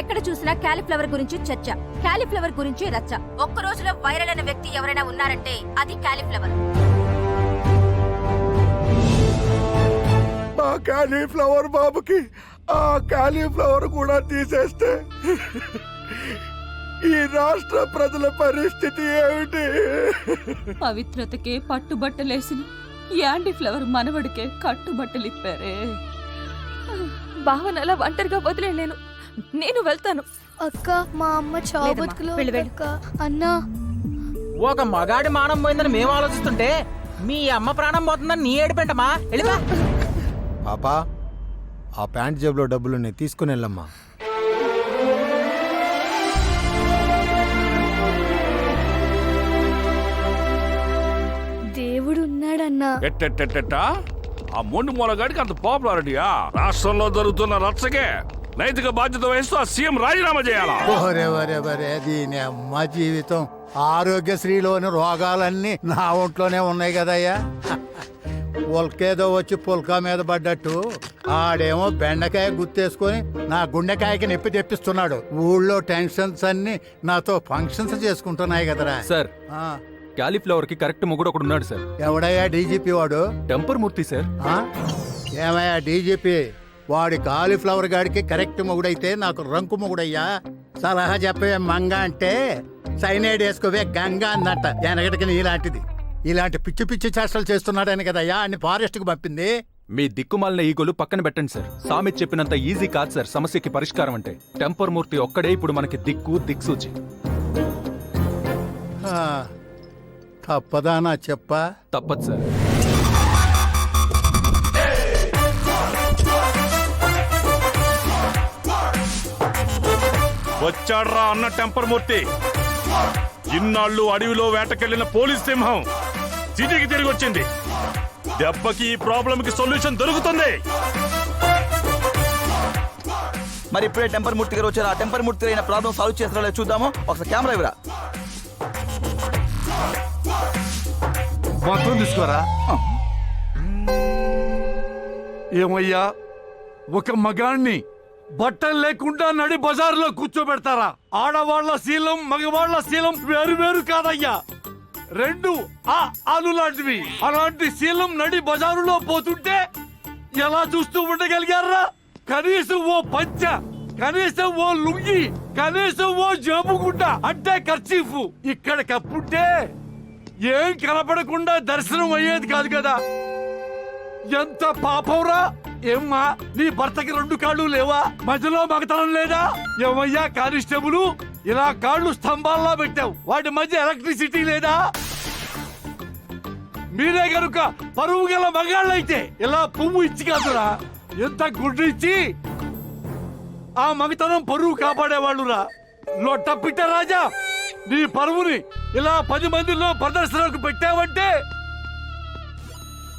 ఎక్కడ చూసినా క్యాలీఫ్లవర్ గురించి చర్చ క్యాలీఫ్లవర్ గురించి రచ్చ. ఒక్క రోజులో వైరల్ అయిన వ్యక్తి ఎవరైనా ఉన్నారంటే అది క్యాలీఫ్లవర్. మా కాలీఫ్లవర్ బాబుకి ఆ కాలీఫ్లవర్ కూడా తీసేస్తే ఈ రాష్ట్ర ప్రజల పరిస్థితి ఏమిటి? పవిత్రతకే పట్టుబట్టలేసిన యాంటీ ఫ్లవర్ మనవడికే కట్టుబట్టలిప్పారే. భావన అలా ఒంటరిగా వదిలేలేను నేను వెళ్తాను. అక్క మా అమ్మ చావు బతుకులో వెళ్ళు, వెళ్ళు. అక్క అన్నా. ఒక మగాడి మానం పోయిందని మేము ఆలోచిస్తుంటే మీ అమ్మ ప్రాణం పోతుందని నీ ఏడిపెంటమా వెళ్ళిపా. పాపా ఆ ప్యాంట్ జేబులో డబ్బులున్నాయి తీసుకుని వెళ్ళమ్మా. దేవుడు ఉన్నాడన్నా ఎట్టెట్టెట్టెట్టా? ఆ మొండి మూలగాడికి అంత పాపులారిటీయా రాష్ట్రంలో జరుగుతున్న రచ్చకే. నైతిక బాధ్యత వహిస్తూ ఆ సీఎం రాజీనామా చేయాలా? ఒరే ఒరే ఒరే దీని అమ్మ జీవితం. ఆరోగ్యశ్రీలోని రోగాలన్నీ నా ఒంట్లోనే ఉన్నాయి కదయ్యా. పుల్కేదో వచ్చి పుల్కా మీద పడ్డట్టు. ఆడేమో బెండకాయ గుర్తేసుకొని నా గుండెకాయకి నొప్పి తెప్పిస్తున్నాడు. ఊళ్ళో టెన్షన్స్ అన్ని నాతో ఫంక్షన్స్ చేసుకుంటున్నాయి కదరా. సార్ ఆ, క్యాలీఫ్లవర్కి కరెక్ట్ మొగుడు ఒకడు ఉన్నాడు సార్. ఎవడయ్యా డీజీపీ వాడు? Temper Murthy sir. ఆ? ఏమయ్యా డీజీపీ? వాడి కాలీఫ్లవర్ గాడికి కరెక్ట్ మొగుడైతే నాకు రంకు మొగుడయ్యా. సలహా చెప్పవే మంగ అంటే సైనైడ్ వేసుకోవే గంగా అన్నట్ట వెనకటికి నీలాంటిది. ఇలాంటి పిచ్చి పిచ్చి చేష్టలు చేస్తున్నాడని కదయ్యా అన్ని ఫారెస్ట్కు పంపింది. మీ దిక్కుమాలిన ఈగోలు పక్కన పెట్టండి సార్. సామెత్ చెప్పినంత ఈజీ కాదు సార్ సమస్యకి పరిష్కారం అంటే. టెంపర్ మూర్తి ఒక్కడే ఇప్పుడు మనకి దిక్కు దిక్సూచి. తప్పదా నా చెప్పా? తప్పదు సార్. వచ్చాడ్రా అన్న టెంపర్ మూర్తి. ఇన్నాళ్ళు అడవిలో వేటకెళ్ళిన పోలీస్ సింహం సిటీకి తిరిగి వచ్చింది. దెబ్బకి ఈ ప్రాబ్లం కి సొల్యూషన్ దొరుకుతుంది. మరి ఇప్పుడే టెంపర్ మూర్తి గారు వచ్చారు. ఆ టెంపర్ మూర్తి అయిన ప్రాబ్లం సాల్వ్ చేస్తారో లేదో చూద్దాము? ఒకసారి కెమెరా ఇవ్వరా? మొత్తం తీసుకోరా? ఏమయ్యా? ఒక మగాణ్ణి బట్టలు లేకుండా నడి బజార్లో కూర్చోబెడతారా? ఆడవాళ్ళ శీలం మగవాళ్ళ శీలం వేరు వేరు కాదయ్యా. రెండు ఆ ఆలు లాంటివి. అలాంటి శీలం నడి బజారులో పోతుంటే ఎలా చూస్తూ ఉండగలిగారా? కనీసం ఓ పంచ కనీసం ఓ లుంగి కనీసం ఓ జేబుగుడ్డ అంటే ఖర్చీఫ్ ఇక్కడ కప్పుంటే ఏం కనపడకుండా దర్శనం అయ్యేది కాదు కదా. ఎంత పాపంరా ఏమ్మా నీ భర్తకి రెండు కాళ్ళు లేవా? మధ్యలో మగతనం లేదా? ఏమయ్యా కానిస్టేబుల్ ఇలా కాళ్ళు స్తంభాల్లో పెట్టావు. వాటి మధ్య ఎలక్ట్రిసిటీ లేదా? మీరే గనుక పరువు గల మగాళ్ళైతే ఇలా పువ్వు ఇచ్చి కాదురా. ఎంత గుడ్డు ఇచ్చి ఆ మగతనం పరువు కాపాడేవాళ్ళురా. లొట్టపిట్ట రాజా నీ పరువుని ఇలా పది మందిలో ప్రదర్శనకు పెట్టావంటే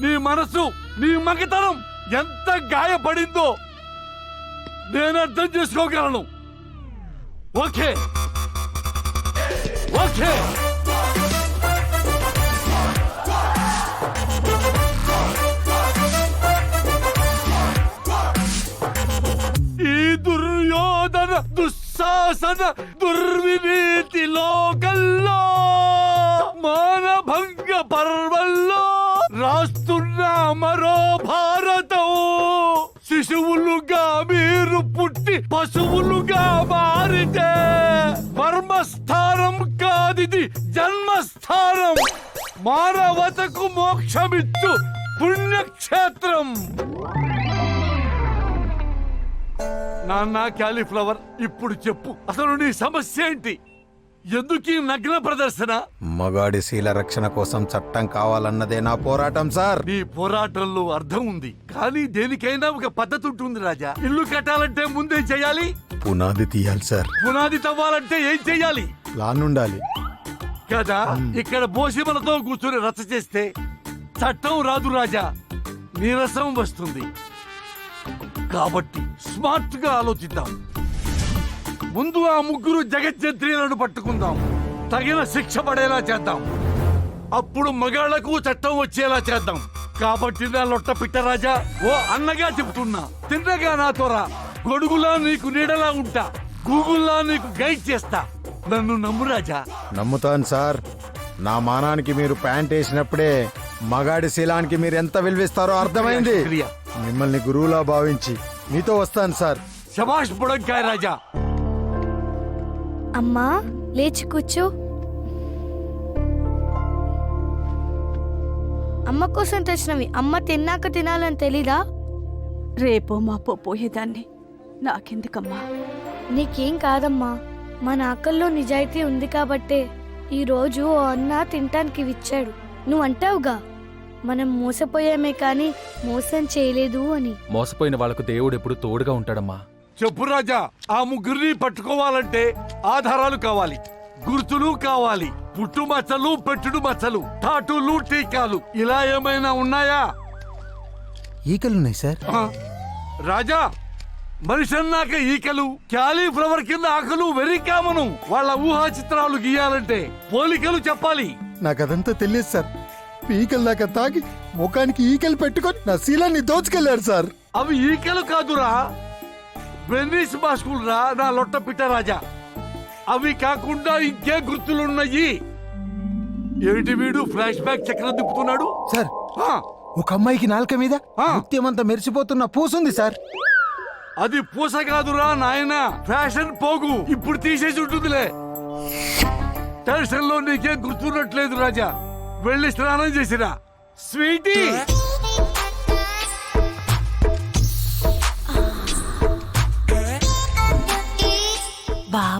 నీ మనసు నీ మగతనం ఎంత గాయపడిందో నేను అర్థం చేసుకోగలను. ఓకే. ఓకే. ఈ దుర్యోధన దుస్సాసన దుర్వినీతి లోకల్లో మానభంగ పర్వల్లో రాస్తున్న మరో భా శిశువులుగా మీరు పుట్టి పశువులుగా మారితే మర్మస్థానం కాదిది జన్మస్థానం. మానవతకు మోక్షమిచ్చు పుణ్యక్షేత్రం. నాన్న క్యాలీఫ్లవర్ ఇప్పుడు చెప్పు. అసలు నీ సమస్య ఏంటి? ఎందుకు ఈ నగ్న ప్రదర్శన? మగాడి శీల రక్షణ కోసం చట్టం కావాలన్నదే నా పోరాటం సార్. నీ పోరాటంలో అర్థం ఉంది. కానీ దేనికైనా ఒక పద్ధతి ఉంటుంది రాజా. ఇల్లు కట్టాలంటే ముందే చేయాలి? పునాది తీయాలి సార్. పునాది తవ్వాలంటే ఏం చేయాలి? ప్లాన్ ఉండాలి కదా ఇక్కడ బోసిమలతో కూర్చుని రచ్చ చేస్తే చట్టం రాదు రాజా. నీరసం వస్తుంది. కాబట్టి స్మార్ట్గా ఆలోచిద్దాం. ముందు ఆ ముగ్గురు జగజ్జంత్రీలను పట్టుకుందాం. తగిన శిక్ష పడేలా చేద్దాం. అప్పుడు మగాళ్ళకు చట్టం వచ్చేలా చేద్దాం. కాబట్టి నా లొట్ట పిట్టరాజా ఓ అన్నగా చెప్తున్నా తిన్నగా నాతో రా గొడుగులా నీకు నీడలా ఉంటా. గూగుల్లో నీకు గైడ్ చేస్తా. నన్ను నమ్ము రాజా. నమ్ముతాను సార్. నా మానానికి మీరు ప్యాంట్ వేసినప్పుడే మగాడి శీలానికి మీరు ఎంత విలువిస్తారో అర్థమైంది. మిమ్మల్ని గురువులా భావించి మీతో వస్తాను సార్. శబాష్ బుడంకాయ రాజా. అమ్మా లేచి కూర్చో. అమ్మ కోసం తెచ్చినవి అమ్మ తిన్నాక తినాలని తెలీదా? రేపో మాపో పోయేదాన్ని. నాకెందుకమ్మా? నీకేం కాదమ్మా మన ఆకల్లో నిజాయితీ ఉంది కాబట్టే ఈ రోజు ఓ అన్న తినటానికి ఇచ్చాడు నువ్వు అంటావుగా మనం మోసపోయామే కానీ మోసం చేయలేదు అని. మోసపోయిన వాళ్ళకు దేవుడు ఎప్పుడు తోడుగా ఉంటాడమ్మా. చెప్పు రాజా ఆ ముగ్గురిని పట్టుకోవాలంటే ఆధారాలు కావాలి గుర్తులు కావాలి పుట్టు మచ్చలు పెట్టుడు మచ్చలు టాటూలు టీకాలు ఇలా ఏమైనా ఉన్నాయా? ఈకలున్నాయి సార్. ఆ? రాజా మనిషి అన్నాక ఈకలు క్యాలీఫ్లవర్ కింద ఆకలు వెరీ కామను వాళ్ళ ఊహా చిత్రాలు గీయాలంటే పోలికలు చెప్పాలి. నాకు అదంతా తెలియదు సార్. ఈకలు దాకా తాగి ముఖానికి ఈకలు పెట్టుకొని నా శీలాన్ని దోచుకెళ్ళారు సార్. అవి ఈకలు కాదురా వెన్నీస్ మాస్కులు రా నా లొట్ట పిట్ట రాజా అవి కాకుండా ఇంకే గుర్తులున్నాయి. ఏమిటి వీడు ఫ్లాష్ బ్యాక్ చక్రం తిప్పుతున్నాడు? సార్ ఒక అమ్మాయికి నాలుక మీద ఆ. ముత్యమంతా మెరిసిపోతున్న పూసుంది సార్. అది పూస కాదురా నాయనా. ఫ్యాషన్ పోగు. ఇప్పుడు తీసేసి ఉంటుందిలే. టెన్షన్లో నీకేం గుర్తున్నట్లేదు రాజా. వెళ్ళి స్నానం చేసిరా. స్వీటీ!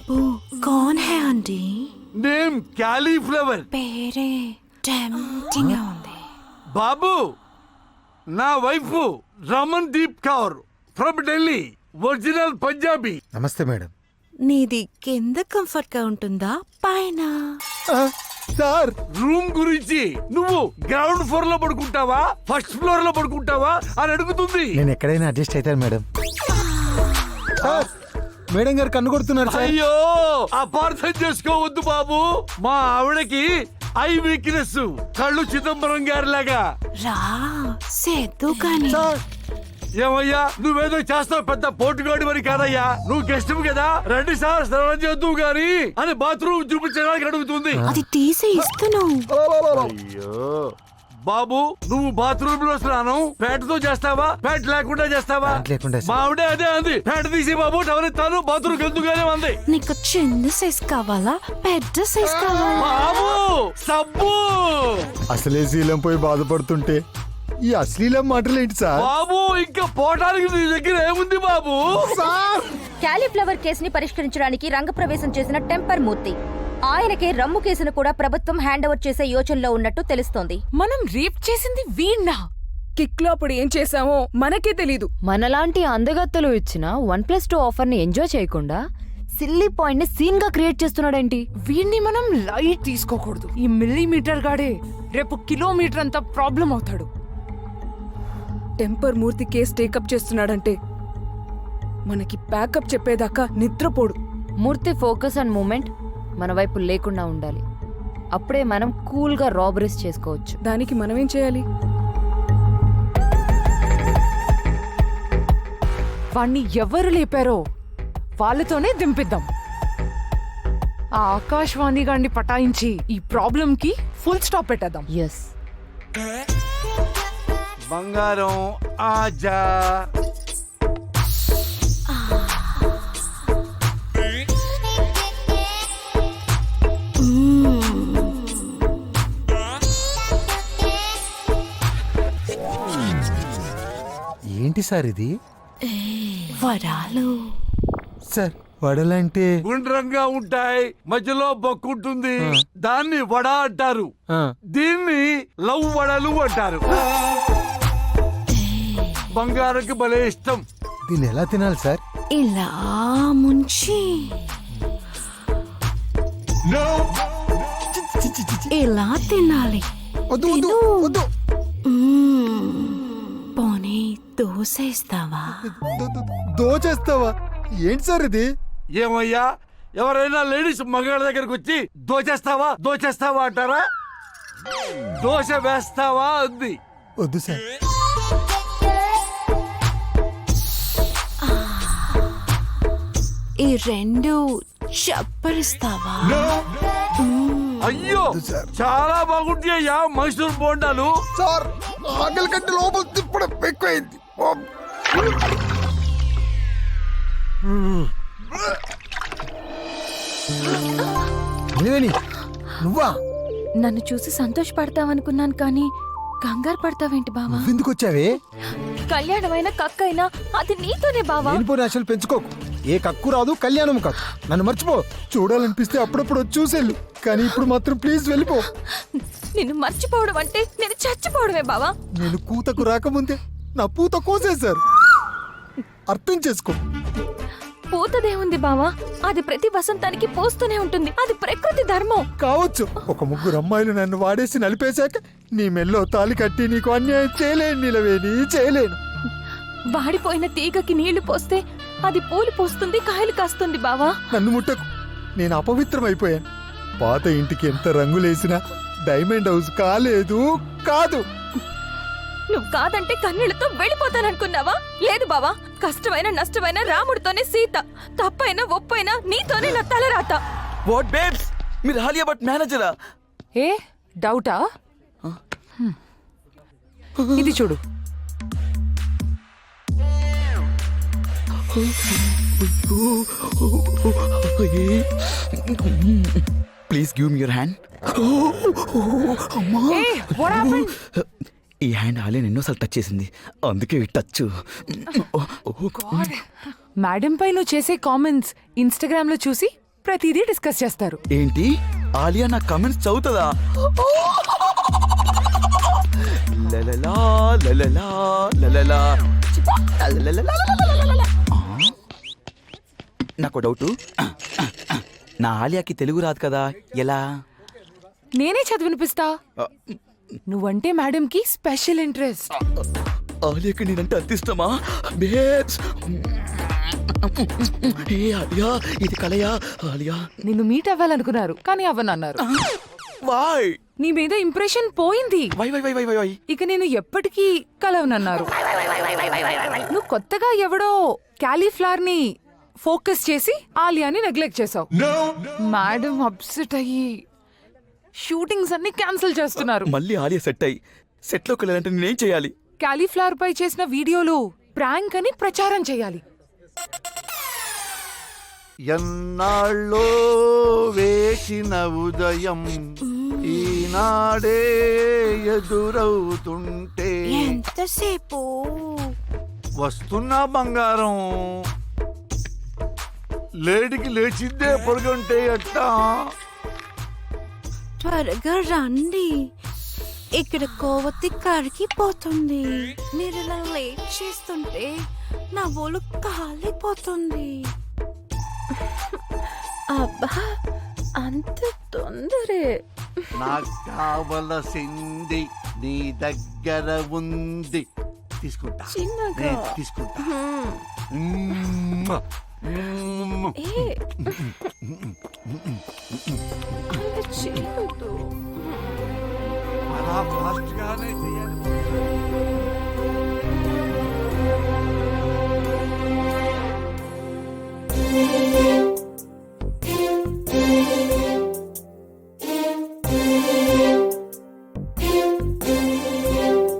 బాబు కౌన్ హే ఆంటీ నేమ్ క్యాలీఫ్లవర్ పేరే టెంప్టింగ్గా ఉంది బాబు నా wife Ramandeep Kaur from Delhi original Punjabi నమస్తే మేడం నీది కింద కంఫర్ట్గా ఉంటుందా పైన సార్ రూమ్ గురించి నువ్వు గ్రౌండ్ ఫ్లోర్లో పడుకుంటావా ఫస్ట్ ఫ్లోర్లో పడుకుంటావా అని అడుగుతుంది నేను ఎక్కడైనా అడ్జస్ట్ అవుతాను మేడం. సార్ మేడం గారు కన్ను కొడుతున్నారు సార్. అయ్యో అపార్థం చేసుకోవద్దు బాబు. మా ఆవిడకి ఐ వీక్నెస్. కళ్ళు చిదంబరం గారి లాగా రా సేద్దు కానీ. ఏమయ్యా నువ్వేదో చేస్తావు పెద్ద పోటుగాడి మరి కాదయ్యా. నువ్వు గెస్ట్ కదా? రండి సార్ స్నానం చేద్దువు గాని. అని బాత్రూమ్ చూపించడానికి అడుగుతుంది. అది తీసి ఇస్తును అయ్యో. బాబు నువ్వు బాత్రూమ్లో స్నానం ప్యాంటుతో చేస్తావా? ప్యాంట్ లేకుండా చేస్తావా? ప్యాంట్ లేకుండా మా ఆవిడే అదే అంది. ప్యాంట్ తీసి బాబు టవర్ ఇస్తాను బాత్రూమ్ ఎందుకుగానే అంది. నీకు చిన్న సైజ్ కావాలా? పెద్ద సైజ్ కావాలా? బాబు సబ్బు. అసలే శీలం పోయి బాధపడుతుంటే ఈ అశ్లీలం మాటలు ఏంటి సార్? బాబు ఇంకా పోవటానికి నీ దగ్గర ఏముంది బాబు? క్యాలీఫ్లవర్ కేసుని పరిష్కరించడానికి రంగప్రవేశం చేసిన టెంపర్ మూర్తి. ఆయనకే రమ్ము కేసును కూడా ప్రభుత్వం హ్యాండ్ ఓవర్ చేసే యోచనలో ఉన్నట్టు తెలుస్తోంది. మనం రేప్ చేసింది వీణ్ణా? కిక్లో అప్పుడు ఏం చేసామో మనకే తెలీదు. మనలాంటి అందగత్తలు ఇచ్చిన వన్ ప్లస్ టూ ఆఫర్ని ఎంజాయ్ చేయకుండా సిల్లీ పాయింట్ని సీన్గా క్రియేట్ చేస్తున్నాడేంటి? వీణ్ణి మనం లైట్ తీసుకోకూడదు. ఈ మిల్లీమీటర్ గాడే రేపు కిలోమీటర్ అంత ప్రాబ్లం అవుతాడు. టెంపర్ మూర్తి కేసు టేకప్ చేస్తున్నాడంటే మనకి బ్యాకప్ చెప్పేదాకా నిద్రపోడు. మూర్తి ఫోకస్ అండ్ మూమెంట్ మన వైపు లేకుండా ఉండాలి. అప్పుడే మనం కూల్గా రాబరీస్ చేసుకోవచ్చు. దానికి మనమేం చేయాలి? వాణ్ణి ఎవరు లేపారో వాళ్ళతోనే దింపిద్దాం. ఆ ఆకాశవాణి గాన్ని పటాయించి ఈ ప్రాబ్లం కి ఫుల్ స్టాప్ పెట్టేద్దాం. ఎస్ బంగారం ఆజా. ఏంటి సార్ ఇది? వరాలు. సార్ వడలంటే? గుండ్రంగా ఉంటాయి మధ్యలో బొక్కు ఉంటుంది దాన్ని వడ అంటారు. దీన్ని లవ్ వడలు అంటారు. బంగారంకి భలే ఇష్టం. దీన్ని ఎలా తినాలి సార్? ఇలా ముంచి. ఇలా తినాలి. వద్దు వద్దు వద్దు పోనీ దోశ ఇస్తావా దో- దో- దోచేస్తావా? ఏంటి సార్ ఇది? ఏమయ్యా ఎవరైనా లేడీస్ మగాళ్ళ దగ్గరకు వచ్చి దోచేస్తావా? దోచేస్తావా అంటారా? దోశ వేస్తావా అంది. వద్దు సార్. ఈ రెండు చప్పరిస్తావా? అయ్యో చాలా బాగుంటాయి అయ్యా మైసూర్ బోండాలు. సార్ ఆకలి కంటే లోపల తిప్పడం ఎక్కువైంది. నువ్వా? నన్ను చూసి సంతోషపడతావనుకున్నాను కానీ కంగారు పడతావేంటి బావా? ఎందుకు వచ్చావే కళ్యాణమైన కక్కైనా అది నీతోనే బావా? లేనిపోని ఆశలు పెంచుకోకు. ఏ కక్కు రాదు కళ్యాణం కాదు. నన్ను మర్చిపో. చూడాలనిపిస్తే అప్పుడప్పుడు వచ్చి చూసేళ్ళు. కానీ ఇప్పుడు మాత్రం ప్లీజ్ వెళ్ళిపో. నిన్ను మర్చిపోవడం అంటే నేను చచ్చిపోవడమే బావా. నేను కూతకు రాకముందే నా పూత కోసేశారు. అర్థం చేసుకో. పూతదేముంది బావా? అది ప్రతి వసంతానికి పోస్తూనే ఉంటుంది. అది ప్రకృతి ధర్మం. కావచ్చు. ఒక ముగ్గురు అమ్మాయిలు నన్ను వాడేసి నలిపేశాక నీ మెల్లో తాలి కట్టి నీకు అన్యాయం చేయలేను నిలవేని చేయలేను. వాడిపోయిన తీగకి నీళ్ళు పోస్తే అది పూలు పోస్తుంది కాయలు కాస్తుంది బావా. నన్ను ముట్టకు. నేను అపవిత్రం అయిపోయాను పాత ఇంటికి ఎంత రంగులేసినా డైమండ్ హౌస్ కాలేదు కాదు. నువ్వు కాదంటే కన్నీళ్ళతో వెళ్ళిపోతాననుకున్నావా? లేదు బావా కష్టమైన నష్టమైన రాముడితోనే సీత. తప్పైనా ఒప్పైనా నీతోనే నా తలరాత. What babes? మీరు హాలియా బట్ మేనేజరా? ఏ డౌటా. ఇది చూడు. Please give me your hand. A what happened? ఈ హ్యాండ్ ఆలియన్ ఎన్నోసార్లు టచ్ చేసింది. అందుకే టచ్చు. టచ్ మేడం పై నువ్వు చేసే కామెంట్స్ ఇన్స్టాగ్రామ్లో చూసి ప్రతిదీ డిస్కస్ చేస్తారు. ఏంటి? ఆలియా నా కామెంట్స్ చదువుతుందా? నాకు డౌట్. నా ఆలియాకి తెలుగు రాదు కదా? ఎలా? నేనే చదివినిపిస్తా. నువ్వంటే మేడం కి స్పెషల్ ఇంట్రెస్ట్. ఆలియాకి నేనంటే అంత ఇష్టమా? బేబ్స్. ఏ ఆలియా? ఇది కలయా? ఆలియా? నిన్ను మీట్ అవ్వాలనుకున్నారు కానీ అవ్వనన్నారు. వాయ్. నీ మీద ఇంప్రెషన్ పోయింది. Why why why why why why ఇక నేను ఎప్పటికీ కలవనన్నారు. నువ్వు కొత్తగా ఎవడో క్యాలీఫ్లవర్ని ఫోకస్ చేసి ఆలియాని నెగ్లెక్ట్ చేసావు. మేడం అప్సెట్ అయ్యి షూటింగ్స్ అన్ని క్యాన్సిల్ చేస్తున్నారు. మళ్ళీ ఆలియా సెట్ అయ్యి. సెట్లోకి వెళ్ళాలంటే నేనేం చేయాలి? క్యాలీఫ్లవర్ పై చేసిన వీడియోలు ప్రాంక్ అని ప్రచారం చేయాలి. ఎన్నాళ్ళో వేసిన ఉదయం ఈనాడే ఎదురవుతుంటే ఎంతసేపు? వస్తున్నా బంగారం లేడికి లేచిందే పొరగంటే ఎట్టా? త్వరగా రండి. ఇక్కడ కోవతి కరిగిపోతుంది మీరు ఇలా లేట్ చేస్తుంటే నా ఒళ్ళు కాలిపోతుంది. అబ్బా అంత తొందరే. నాకు కావలసింది నీ దగ్గర ఉంది. తీసుకుంటా. చిన్నగా. నేను తీసుకుంటా. మ్మ్. ఏ అలా చేయొద్దు అలా ఫాస్ట్ గానే చేయాలి